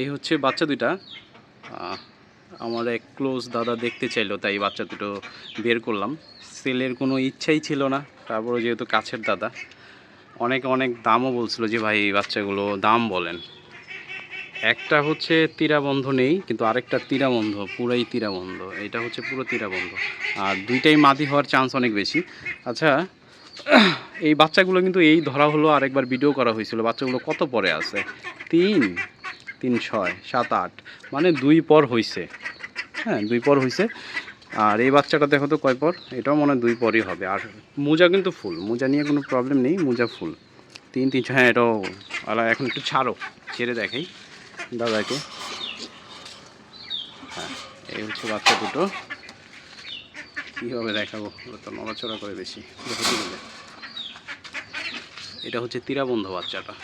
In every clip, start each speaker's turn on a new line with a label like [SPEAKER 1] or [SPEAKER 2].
[SPEAKER 1] এই হচ্ছে বাচ্চা দুইটা আমার এক ক্লোজ দাদা দেখতে চাইলো তাই বাচ্চা দুটো বের করলাম সেলের কোনো ইচ্ছাই ছিল না তারপরে যেহেতু কাছের দাদা অনেক অনেক দামও বলছিল যে ভাই এই বাচ্চাগুলো দাম বলেন একটা হচ্ছে তীরাবন্ধ নেই কিন্তু আরেকটা তীরাবন্ধ পুরাই তীরাবন্ধ এটা হচ্ছে পুরো তীরাবন্ধ আর দুইটাই মাদি হওয়ার চান্স অনেক বেশি আচ্ছা এই বাচ্চাগুলো কিন্তু এই ধরা হলো আরেকবার ভিডিও করা হয়েছিল বাচ্চাগুলো কত পরে আছে তিন তিন ছয় সাত আট মানে দুই পর হইছে হ্যাঁ দুই পর হইছে আর এই বাচ্চাটা দেখো তো কয় পর এটাও মনে হয় দুই পরই হবে আর মোজা কিন্তু ফুল মোজা নিয়ে কোনো প্রবলেম নেই মোজা ফুল তিন তিন ছয় হ্যাঁ এটাও আলা এখন একটু ছাড়ো ছেড়ে দেখাই দাদাকে হ্যাঁ এই হচ্ছে বাচ্চা দুটো কীভাবে দেখাবো তো নড়াচড়া করে বেশি দেখো এটা হচ্ছে তীরাবন্ধ বাচ্চাটা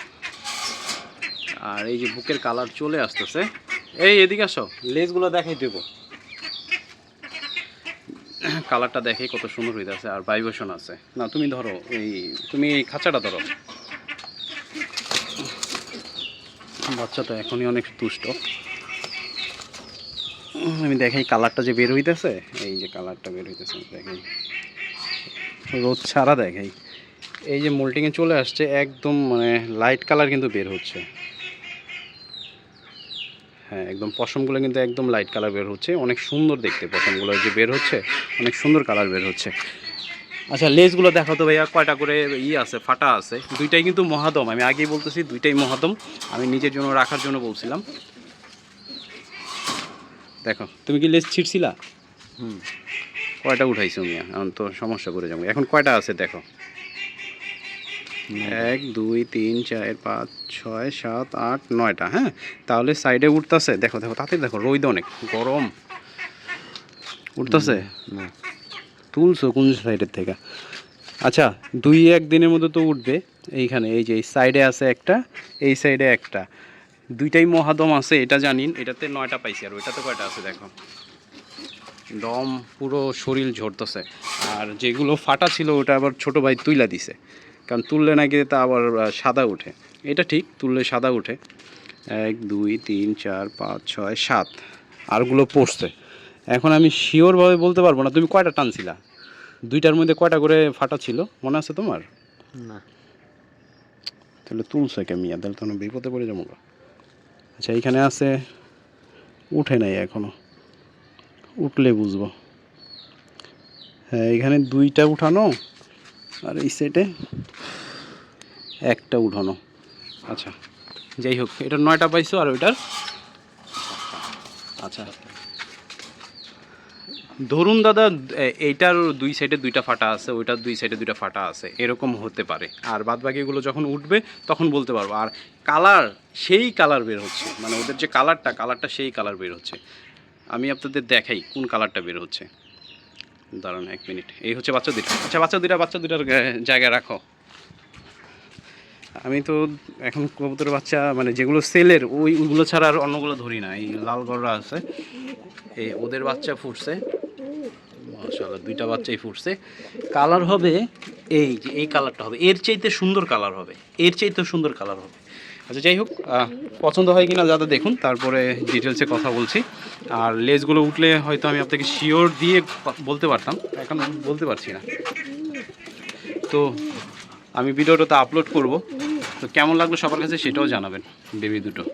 [SPEAKER 1] আর এই যে বুকের কালার চলে আসতেছে এই এদিকে আসো লেজগুলো দেখাই দেবো কালারটা দেখে কত সুন্দর হইতেছে আর ভাইব্রেশন আছে না তুমি ধরো এই তুমি এই খাঁচাটা ধরো তো এখনই অনেক তুষ্ট আমি দেখাই কালারটা যে বের হইতেছে এই যে কালারটা বের হইতেছে দেখাই রোদ ছাড়া দেখাই এই যে মোল্টিংয়ে চলে আসছে একদম মানে লাইট কালার কিন্তু বের হচ্ছে হ্যাঁ একদম পশমগুলো কিন্তু একদম লাইট কালার বের হচ্ছে অনেক সুন্দর দেখতে পশমগুলো যে বের হচ্ছে অনেক সুন্দর কালার বের হচ্ছে আচ্ছা লেজগুলো দেখো তো ভাইয়া কয়টা করে ই আছে ফাটা আছে দুইটাই কিন্তু মহাদম আমি আগেই বলতেছি দুইটাই মহাদম আমি নিজের জন্য রাখার জন্য বলছিলাম দেখো
[SPEAKER 2] তুমি কি লেজ ছিটছিলা হুম
[SPEAKER 1] কয়টা উঠাইছো মিয়া এখন তো সমস্যা করে যাবো এখন কয়টা আছে দেখো এক দুই তিন চার পাঁচ ছয় সাত আট নয়টা হ্যাঁ তাহলে সাইডে উঠতেছে দেখো দেখো তাতে দেখো রোদ অনেক গরম উঠতেছে তুলছো কোন সাইডের থেকে আচ্ছা দুই এক দিনের মধ্যে তো উঠবে এইখানে এই যে এই সাইডে আছে একটা এই সাইডে একটা দুইটাই মহাদম আছে এটা জানিন এটাতে নয়টা পাইছি আর ওইটাতে কয়টা আছে দেখো দম পুরো শরীর ঝরতেছে আর যেগুলো ফাটা ছিল ওটা আবার ছোট ভাই তুইলা দিছে কারণ তুললে নাকি তা আবার সাদা উঠে এটা ঠিক তুললে সাদা উঠে এক দুই তিন চার পাঁচ ছয় সাত আরগুলো পড়ছে এখন আমি শিওরভাবে বলতে পারবো না তুমি কয়টা টানছিলা দুইটার মধ্যে কয়টা করে ফাটা ছিল মনে আছে তোমার না তাহলে তুলছে কে মিয়া তাহলে তখন বিপদে পড়ে যাবো আচ্ছা এইখানে আছে উঠে নাই এখনও উঠলে বুঝবো হ্যাঁ এখানে দুইটা উঠানো আর এই সাইডে একটা উঠানো আচ্ছা যাই হোক এটা নয়টা পাইছো আর ওইটার আচ্ছা ধরুন দাদা এইটার দুই সাইডে দুইটা ফাটা আছে ওইটার দুই সাইডে দুইটা ফাটা আছে এরকম হতে পারে আর বাদবাকিগুলো যখন উঠবে তখন বলতে পারবো আর কালার সেই কালার বের হচ্ছে মানে ওদের যে কালারটা কালারটা সেই কালার বের হচ্ছে আমি আপনাদের দেখাই কোন কালারটা বের হচ্ছে দাঁড়ান এক মিনিট এই হচ্ছে বাচ্চা দুটো আচ্ছা বাচ্চা দুটা বাচ্চা দুটার জায়গায় রাখো আমি তো এখন কবুতর বাচ্চা মানে যেগুলো সেলের ওই ওইগুলো ছাড়া আর অন্যগুলো ধরি না এই লাল গড়রা আছে এই ওদের বাচ্চা ফুটছে মাশাল্লাহ দুইটা বাচ্চাই ফুটছে কালার হবে এই যে এই কালারটা হবে এর চাইতে সুন্দর কালার হবে এর চাইতে সুন্দর কালার হবে আচ্ছা যাই হোক পছন্দ হয় কিনা দাদা দেখুন তারপরে ডিটেলসে কথা বলছি আর লেজগুলো উঠলে হয়তো আমি আপনাকে শিওর দিয়ে বলতে পারতাম এখন বলতে পারছি না তো আমি ভিডিওটা তো আপলোড করব তো কেমন লাগলো সবার কাছে সেটাও জানাবেন বেবি দুটো